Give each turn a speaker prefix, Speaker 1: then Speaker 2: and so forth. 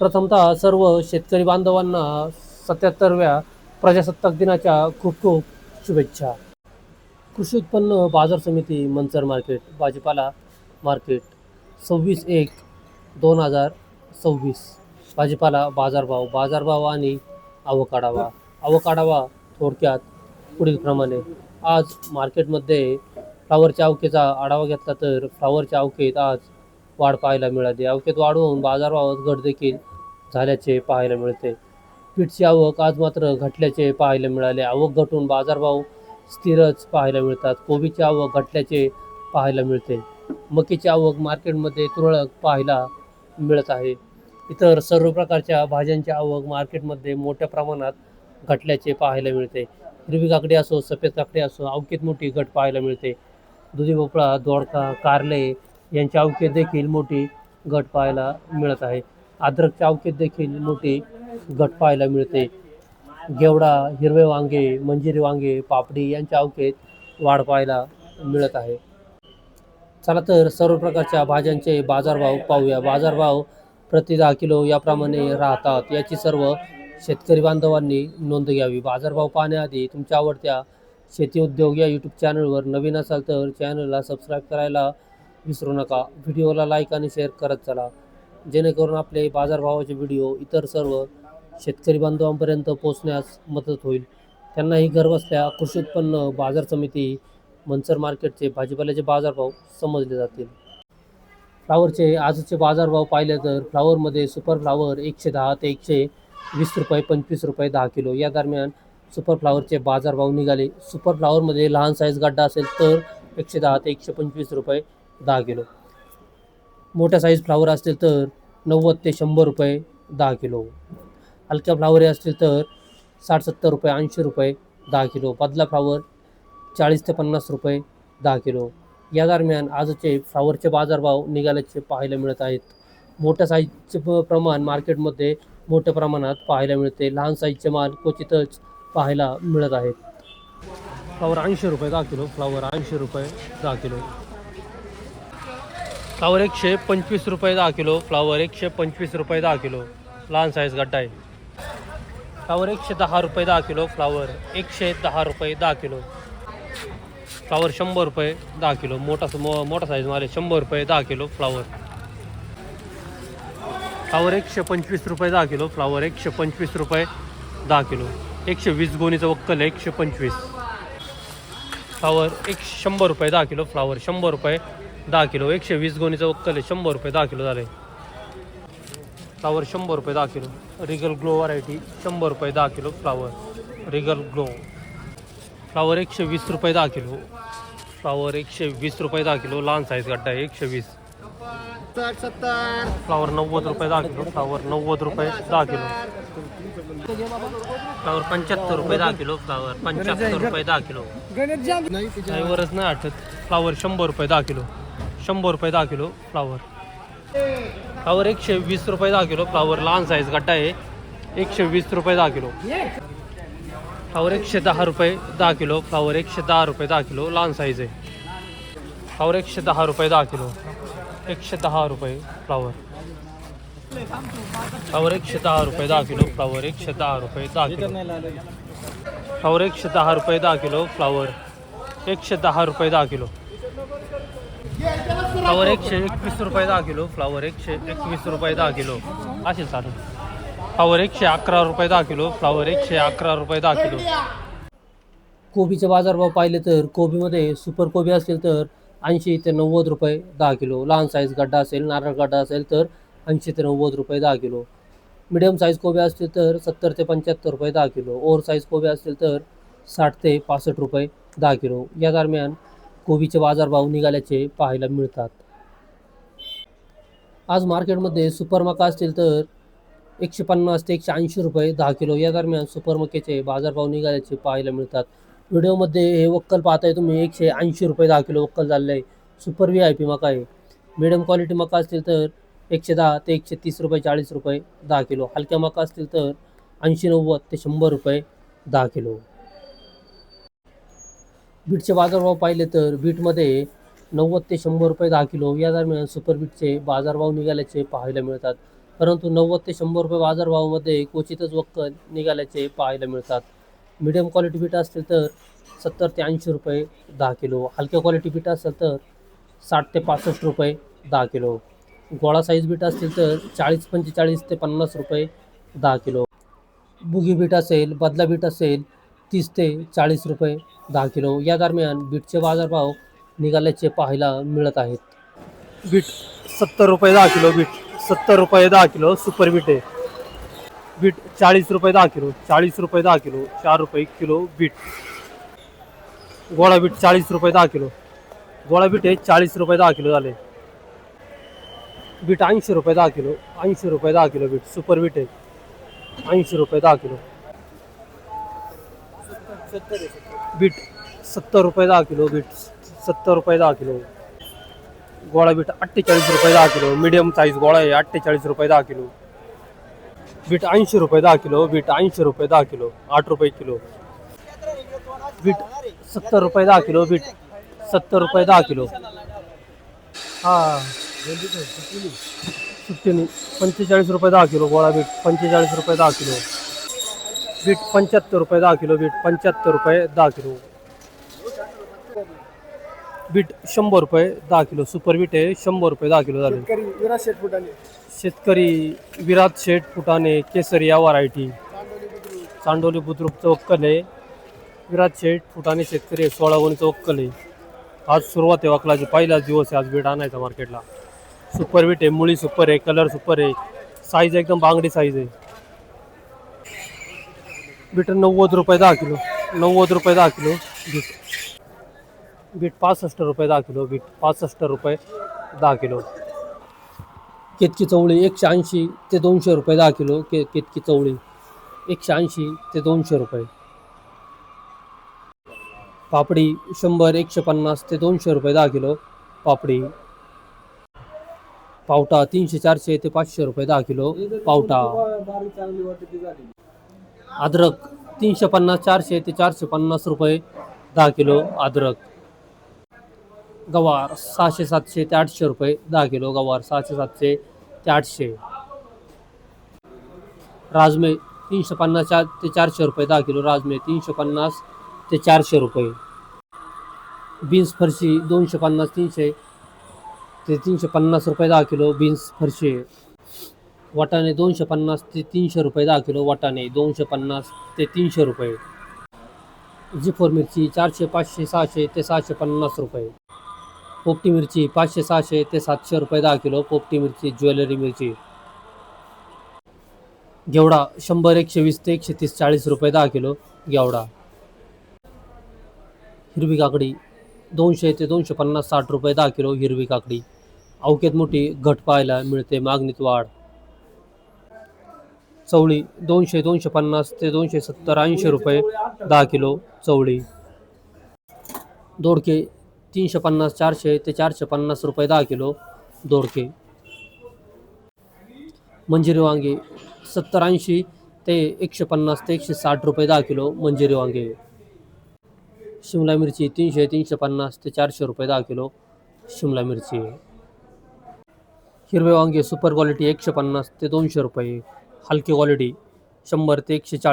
Speaker 1: प्रथमतः सर्व शेतकरी बांधवांना सत्याहत्तरव्या प्रजासत्ताक दिनाच्या खूप खूप शुभेच्छा. कृषी उत्पन्न बाजार समिती मंचर मार्केट भाजीपाला मार्केट सव्वीस एक दोन हजार सव्वीस. भाजीपाला बाजारभाव बाजारभाव आणि आवक आढावा थोडक्यात पुढीलप्रमाणे आज मार्केटमध्ये फ्लावरच्या अवकेचा आढावा घेतला तर फ्लावरच्या अवकेत आज वाढ पाहायला मिळाली. अवकेत वाढ होऊन बाजारभावात घट देखील झाल्याचे पाहायला मिळते. पीठची आवक आज मात्र घटल्याचे पाहायला मिळाले. आवक घटून बाजारभाव स्थिरच पाहायला मिळतात. कोबीची आवक घटल्याचे पाहायला मिळते. मकीची आवक मार्केटमध्ये तुरळक पाहायला मिळत आहे. इतर सर्व प्रकारच्या भाज्यांची आवक मार्केटमध्ये मोठ्या प्रमाणात घटल्याचे पाहायला मिळते. हिरवी काकडी असो सफेद काकडी असो अवकेत मोठी घट पाहायला मिळते. दुधी भोपळा दोडका कारले यांच्या अवकेत देखील मोठी घट पाहायला मिळत आहे. अद्रकच्या अवकेत देखील मोठी घट पाहायला मिळते. गेवडा हिरवे वांगे मंजिरी वांगे पापडी यांच्या अवकेत वाढ पाहायला मिळत आहे. चला तर सर्व प्रकारच्या भाज्यांचे बाजारभाव पाहूया. बाजारभाव प्रति दहा किलो याप्रमाणे राहतात. याची सर्व शेतकरी बांधवांनी नोंद घ्यावी. बाजारभाव पाहण्याआधी तुमच्या आवडत्या शेती उद्योग या यूट्यूब चॅनलवर नवीन असाल तर चॅनलला सबस्क्राईब करायला विसरू नका. व्हिडिओला लाईक आणि शेअर करत चला. जेणेकरून आपले बाजारभावाचे व्हिडिओ इतर सर्व शेतकरी बांधवांपर्यंत पोहोचण्यास मदत होईल. त्यांनाही घरबसल्या कृषी उत्पन्न बाजार समिती मनसर मार्केटचे भाजीपाल्याचे बाजारभाव समजले जातील. फ्लावरचे आजचे बाजारभाव पाहिले तर फ्लावरमध्ये सुपर फ्लावर एकशे दहा ते एकशे वीस रुपये पंचवीस रुपये दहा किलो. या दरम्यान सुपर फ्लावरचे बाजारभाव निघाले. सुपर फ्लावरमध्ये लहान साईज गड्डा असेल तर एकशे दहा ते एकशे पंचवीस रुपये दहा किलो. मोठ्या साईज फ्लावर असतील तर नव्वद ते शंभर रुपये दहा किलो. हलक्या फ्लावरे असतील तर साठ सत्तर रुपये ऐंशी रुपये दहा किलो. बदला फ्लावर चाळीस ते पन्नास रुपये दहा किलो. या दरम्यान आजचे फ्लावरचे बाजारभाव निघाल्याचे पाहायला मिळत आहेत. मोठ्या साईजचे प- प्रमाण मार्केटमध्ये मोठ्या प्रमाणात पाहायला मिळते. लहान साईजचे माल क्वचितच पाहायला मिळत आहेत. फ्लावर ऐंशी रुपये दहा किलो. फ्लावर ऐंशी रुपये दहा किलो. फ्लावर एकशे पंचवीस रुपये दहा किलो फ्लावर एकशे पंचवीस रुपये दहा किलो लहान साईज गड्डा आहे. फ्लावर एकशे दहा रुपये दहा किलो फ्लावर एकशे दहा रुपये दहा किलो. फ्लावर शंभर रुपये दहा किलो मोठा मो मोठा साईज मारे शंभर रुपये दहा किलो फ्लावर. फ्लावर एकशे पंचवीस रुपये दहा किलो फ्लावर एकशे पंचवीस रुपये दहा किलो. एकशे वीस गोणीचं वक्कल आहे एकशे पंचवीस. फ्लावर एक शंभर रुपये दहा किलो फ्लावर शंभर रुपये दहा किलो एकशे वीस गोणीचं वक्कल आहे शंभर रुपये दहा किलो झाले फ्लावर शंभर रुपये दहा किलो रिगल ग्लो व्हरायटी शंभर रुपये दहा kilo flower regal glow flower एकशे वीस रुपये दहा किलो फ्लावर एकशे वीस रुपये दहा किलो लहान साईज गड्डा आहे एकशे वीस फ्लावर नव्वद रुपये दहा किलो फ्लावर नव्वद रुपये दहा किलो फ्लावर पंच्याहत्तर रुपये दहा किलो फ्लावर पंच्याहत्तर रुपये दहा किलो
Speaker 2: नाही
Speaker 1: वरच नाही आठवत फ्लावर शंभर रुपये दहा किलो शंभर रुपये दहा किलो फ्लावर फ्लावर एकशे वीस रुपये दहा किलो फ्लावर लहान साईज गड्डा आहे एकशे वीस रुपये दहा किलो फ्लावर एकशे दहा रुपये दहा किलो फ्लावर एकशे दहा रुपये दहा किलो लहान साईज आहे फ्लावर एकशे दहा रुपये दहा किलो एकशे दहा रुपये फ्लावर फ्लावर एकशे दहा रुपये दहा किलो फ्लावर एकशे दहा रुपये दहा किलो फ्लावर एकशे दहा रुपये दहा किलो फ्लावर एकशे दहा रुपये दहा किलो फ्लावर एकशे एकवीस रुपये दहा किलो फ्लावर एकशे एकवीस रुपये दहा किलो. असेल चालू फ्लावर एकशे अकरा रुपये दहा किलो फ्लावर एकशे अकरा रुपये दहा किलो. कोबीचे बाजारभाव पाहिले तर कोबीमध्ये सुपर कोबी असेल तर ऐंशी ते नव्वद रुपये दहा किलो. लहान साईज गड्डा असेल नारळ गड्डा असेल तर ऐंशी ते नव्वद रुपये दहा किलो. मिडियम साईज कोबी असतील तर सत्तर ते पंच्याहत्तर रुपये दहा किलो. ओव्हर साईज कोबी असतील तर साठ ते पासष्ट रुपये दहा किलो. या दरम्यान कोबीचे बाजारभाव निघाल्याचे पाहायला मिळतात. आज मार्केटमध्ये सुपरमका असतील तर एकशे पन्नास ते एकशे ऐंशी रुपये दहा किलो या दरम्यान सुपर बाजारभाव निघाल्याचे पाहायला मिळतात. व्हिडिओमध्ये हे वक्कल पाहताय तुम्ही एकशे ऐंशी रुपये दहा किलो वक्कल झालेलं आहे. सुपर व्ही आय पी मका आहे. मिडियम क्वालिटी मका असतील तर एकशे दहा ते एकशे तीस रुपये चाळीस रुपये दहा किलो. हलक्या मका असतील तर ऐंशी नव्वद ते शंभर रुपये दहा किलो. बीटचे बाजारभाव पाहिले तर बीटमध्ये नव्वद ते शंभर रुपये दहा किलो या दरम्यान सुपर बीटचे बाजारभाव निघाल्याचे पाहायला मिळतात. परंतु नव्वद ते शंभर रुपये बाजारभावामध्ये क्वचितच वक्क निघाल्याचे पाहायला मिळतात. मिडियम क्वालिटी बीट असतील तर सत्तर ते ऐंशी रुपये दहा किलो. हलक्या क्वालिटी बीट असेल तर साठ ते पासष्ट रुपये दहा किलो. गोळा साईज बीट असतील तर चाळीस पंचेचाळीस ते पन्नास रुपये दहा किलो. बुगी बीट असेल बदला बीट असेल तीस ते चाळीस रुपये दहा किलो या दरम्यान बीटचे बाजारभाव निघाल्याचे पाहायला मिळत आहेत बीट सत्तर रुपये दहा किलो बीट सत्तर रुपये दहा किलो सुपर बीट आहे बीट चाळीस रुपये दहा किलो चाळीस रुपये दहा किलो चार रुपये किलो बीट गोळा बीट चाळीस रुपये दहा किलो गोळा बीट हे चाळीस रुपये दहा किलो झाले बीट ऐंशी रुपये दहा किलो ऐंशी रुपये दहा किलो बीट सुपर बीट आहे ऐंशी रुपये दहा किलो बीट सत्तर रुपये दहा किलो बीट सत्तर रुपये दहा किलो गोळा बीट अठ्ठेचाळीस रुपये दहा किलो मीडियम साईज गोळा आहे अठ्ठेचाळीस रुपये दहा किलो बीट ऐंशी रुपये दहा किलो बीट ऐंशी रुपये दहा किलो आठ रुपये किलो बीट सत्तर रुपये दहा किलो बीट सत्तर रुपये दहा किलो हां सुट्टी नाही पंचेचाळीस रुपये दहा किलो गोळा बीट पंचेचाळीस रुपये दहा किलो बीट पंच्याहत्तर रुपये दहा किलो बीट पंच्याहत्तर रुपये दहा किलो. बीट शंभर रुपये दहा किलो. सुपर बीट आहे शंभर रुपये दहा किलो झाले.
Speaker 2: शेतकरी विराट शेठ फुटाने
Speaker 1: शेतकरी विराट शेठ फुटाणे केसरी या व्हरायटी चांडोली बुद्रुकचं वक्कल आहे. विराट शेठ फुटाणे शेतकरी आहे सोळा गोणीचं वक्कल आहे. आज सुरुवात आहे वकलाची. पहिलाच दिवस आहे आज बीट आणायचा मार्केटला सुपर बीट आहे मुळी सुपर आहे कलर सुपर आहे. साईज एकदम बांगडी साईज आहे. बीट नव्वद रुपये दहा किलो. नव्वद रुपये दहा किलो बीट. बीट पासष्ट रुपये दहा किलो बीट पासष्ट रुपये दहा किलो. केतकी चवळी एकशे ऐंशी ते दोनशे रुपये दहा किलो के केतकी चवळी एकशे ऐंशी ते दोनशे रुपये. पापडी शंभर एकशे पन्नास ते दोनशे रुपये दहा किलो पापडी. पावटा तीनशे चारशे ते पाचशे रुपये दहा किलो पावटा. अद्रक तीनशे पन्नास चारशे ते चारशे पन्नास रुपये दहा किलो अद्रक. गवार सहाशे सातशे ते आठशे रुपये दहा किलो गवार सहाशे सातशे ते आठशे. राजमे तीनशे पन्नास चार ते चारशे रुपये दहा किलो राजमे तीनशे पन्नास ते चारशे रुपये. बीन्स फरशी दोनशे पन्नास तीनशे ते तीनशे पन्नास रुपये दहा किलो बीन्स फरशी. वाटाणे दोनशे पन्नास ते तीनशे रुपये दहा किलो वाटाणे दोनशे पन्नास ते तीनशे रुपये. जिफोर मिरची चारशे पाचशे सहाशे ते सहाशे पन्नास रुपये. पोपटी मिरची पाचशे सहाशे ते सातशे रुपये दहा किलो पोपटी मिरची ज्वेलरी मिरची. घेवडा शंभर एकशे वीस ते एकशे तीस चाळीस रुपये दहा किलो घेवडा. हिरवी काकडी दोनशे ते दोनशे पन्नास साठ रुपये दहा किलो हिरवी काकडी. अवकेत मोठी घट पाहायला मिळते मागणीत वाढ. चवळी दोनशे दोनशे पन्नास ते दोनशे सत्तर ऐंशी रुपये दहा किलो चवळी. दोडके तीनशे पन्नास चारशे ते चारशे पन्नास रुपये दहा किलो दोडके. मंजिरी वांगे सत्तर ऐंशी ते एकशे पन्नास ते एकशे साठ रुपये दहा किलो मंजिरी वांगे. शिमला मिरची तीनशे तीनशे पन्नास ते चारशे रुपये दहा किलो शिमला मिरची. हिरवे वांगे सुपर क्वालिटी एकशे पन्नास ते दोनशे रुपये. हलकी क्वालिटी शंभर ते एकशे चाळीस